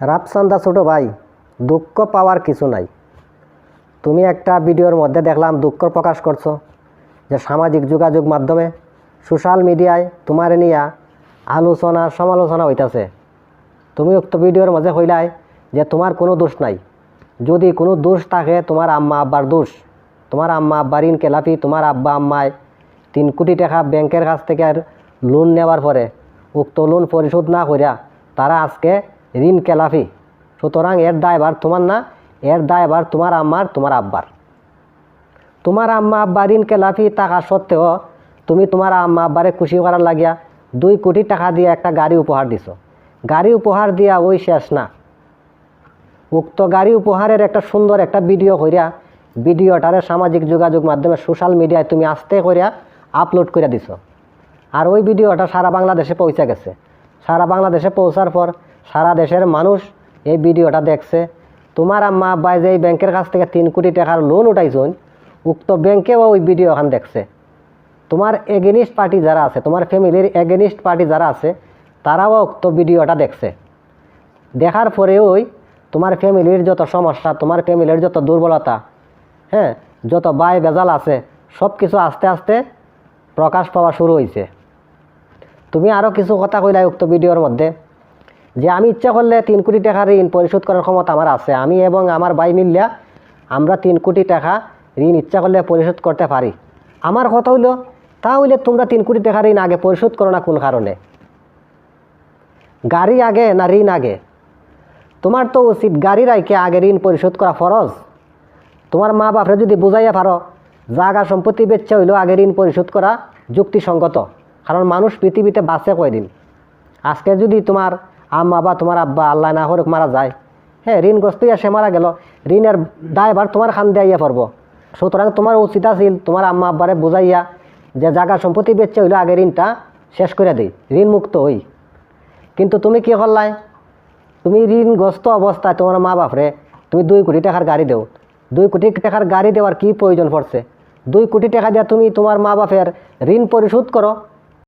রাপসান্দা ছোটো ভাই, দুঃখ পাওয়ার কিছু নাই। তুমি একটা ভিডিওর মধ্যে দেখলাম দুঃখ প্রকাশ করছ, যে সামাজিক যোগাযোগ মাধ্যমে সোশ্যাল মিডিয়ায় তোমার নিয়া আলোচনা, সমালোচনা হইতাছে। তুমি উক্ত ভিডিওর মাঝে হইলাই যে তোমার কোনো দোষ নাই। যদি কোনো দোষ থাকে তোমার আম্মা আব্বার দোষ, তোমার আম্মা আব্বার ঋণ কেলাপি তোমার আব্বা আম্মায় তিন কোটি টাকা ব্যাংকের কাছ থেকে আর লোন নেওয়ার পরে উক্ত লোন পরিশোধ না করিয়া তারা আজকে ঋণ কেলাপি সুতরাং এর দায়ভার তোমার না, এর দায়ভার তোমার আম্মার, তোমার আব্বার। তোমার আম্মা আব্বা ঋণ কেলাপি টাকা সত্ত্বেও তুমি তোমার আম্মা আব্বারে খুশি করার লাগিয়া দুই কোটি টাকা দিয়ে একটা গাড়ি উপহার দিছো। গাড়ি উপহার দিয়া ওই শেষ না। উক্ত গাড়ি উপহারের একটা সুন্দর একটা ভিডিও করিয়া ভিডিওটারে সামাজিক যোগাযোগ মাধ্যমে সোশ্যাল মিডিয়ায় তুমি আস্তে করিয়া আপলোড করে দিছো। আর ওই ভিডিওটা সারা বাংলাদেশে পৌঁছে গেছে। সারা বাংলাদেশে পৌঁছার পর সারা দেশের মানুষ এই ভিডিওটা দেখছে। তোমার আম্মা আব্বাই যে এই ব্যাংকের কাছ থেকে তিন কোটি টাকার লোন উঠাইছুন, উক্ত ব্যাংকেও ওই ভিডিও এখন দেখছে। তোমার এগেনিস্ট পার্টি যারা আছে, তোমার ফ্যামিলির এগেনিস্ট পার্টি যারা আছে, তারাও উক্ত ভিডিওটা দেখছে। দেখার পরে ওই তোমার ফ্যামিলির যত সমস্যা, তোমার ফ্যামিলির যত দুর্বলতা হ্যাঁ যত বাই বেজাল আছে সব কিছু আস্তে আস্তে প্রকাশ পাওয়া শুরু হয়েছে তুমি আরও কিছু কথা কইলাই উক্ত ভিডিওর মধ্যে। যে আমি ইচ্ছা করলে তিন কোটি টাকা ঋণ পরিশোধ করার ক্ষমতা আমার আছে। আমি এবং আমার ভাই মিলিয়া আমরা তিন কোটি টাকা ঋণ ইচ্ছা করলে পরিশোধ করতে পারি। আমার কথা হইল, তাহলে তোমরা তিন কোটি টাকা ঋণ আগে পরিশোধ করো না কোন কারণে? গাড়ি আগে না ঋণ আগে? তোমার তো উচিত গাড়ি রাইকে আগে ঋণ পরিশোধ করা ফরজ। তোমার মা বাপরে যদি বুঝাইয়া পারো জাগা সম্পত্তি বেচছে হইলেও আগে ঋণ পরিশোধ করা যুক্তিসঙ্গত। কারণ মানুষ পৃথিবীতে বাঁচে কয়দিন? আজকে যদি তোমার আম্মা, বা তোমার আব্বা, আল্লাহ না হরক মারা যায়। হ্যাঁ ঋণগ্রস্ত ইয়া সে মারা গেল, ঋণের দায়ভার তোমার খান দেয়া পড়ব। সুতরাং তোমার উচিত আছিল তোমার আম্মা, আব্বারে বুঝাইয়া যে জাগা সম্পত্তি বেচছে হইল, আগে ঋণটা শেষ করে দিই ঋণ মুক্ত হই। কিন্তু তুমি কি করলাই? তুমি ঋণগ্রস্ত অবস্থায় তোমার মা বাপরে, তুমি দুই কোটি টাকার গাড়ি দেও। দুই কোটি টাকার গাড়ি দেওয়ার কি প্রয়োজন পড়ছে? দুই কোটি টাকা দিয়ে তুমি তোমার মা বাপের ঋণ পরিশোধ করো।